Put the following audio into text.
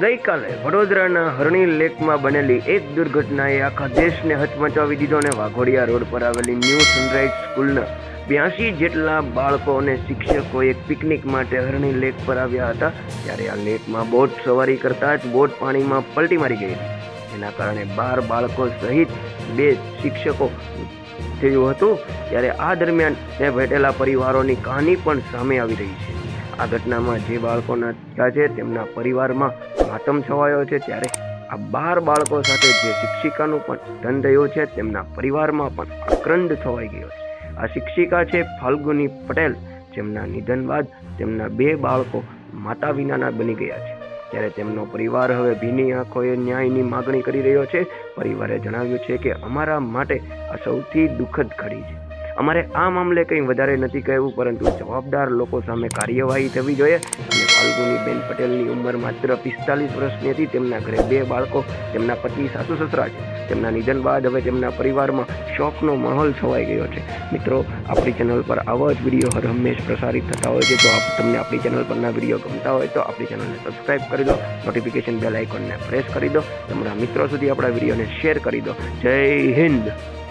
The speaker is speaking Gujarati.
ગઈકાલે વડોદરાના હરણી લેકમાં બનેલી એક દુર્ઘટનાએ આખા દેશને હચમચાવી દીધો અને વાઘોડિયા રોડ પર આવેલી ન્યૂ સનરાઈઝ સ્કૂલના બ્યાસી જેટલા બાળકો અને શિક્ષકો એક પિકનિક માટે હરણી લેક પર આવ્યા હતા, ત્યારે આ લેકમાં બોટ સવારી કરતા જ બોટ પાણીમાં પલટી મારી ગઈ હતી. એના કારણે બાર બાળકો સહિત બે શિક્ષકો થયું હતું, ત્યારે આ દરમિયાન ત્યાં ભેટેલા પરિવારોની કહાની પણ સામે આવી રહી છે. આ ઘટનામાં જે બાળકોના પિતા છે, તેમના પરિવારમાં માતમ છવાયો છે. ત્યારે આ બાર બાળકો સાથે જે શિક્ષિકાનું પણ ધન થયું છે, તેમના પરિવારમાં પણ આક્રંદ છવાઈ ગયો છે. આ શિક્ષિકા છે ફાલ્ગુની પટેલ. જેમના નિધન બાદ તેમના બે બાળકો માતા વિનાના બની ગયા છે. ત્યારે તેમનો પરિવાર હવે ભીની આંખોએ ન્યાયની માગણી કરી રહ્યો છે. પરિવારે જણાવ્યું છે કે અમારા માટે આ સૌથી દુઃખદ ઘડી છે. અમારે આ મામલે કંઈ વધારે નથી કહેવું, પરંતુ જવાબદાર લોકો સામે કાર્યવાહી થવી જોઈએ. અને ફાલ્ગુનીબેન પટેલની ઉંમર માત્ર પિસ્તાલીસ વર્ષની હતી. તેમના ઘરે બે બાળકો, તેમના પતિ સાસુ સસરા છે તેમના નિધન બાદ હવે તેમના પરિવારમાં શોકનો માહોલ છવાઈ ગયો છે. મિત્રો, આપણી ચેનલ પર આવા જ વીડિયો હર હંમેશ પ્રસારિત થતા હોય છે. તો આપ તમને આપણી ચેનલ પરના વીડિયો ગમતા હોય, તો આપણી ચેનલને સબસ્ક્રાઈબ કરી દો, નોટિફિકેશન બેલ આઇકોનને પ્રેસ કરી દો. તમારા મિત્રો સુધી આપણા વિડીયોને શેર કરી દો. જય હિન્દ!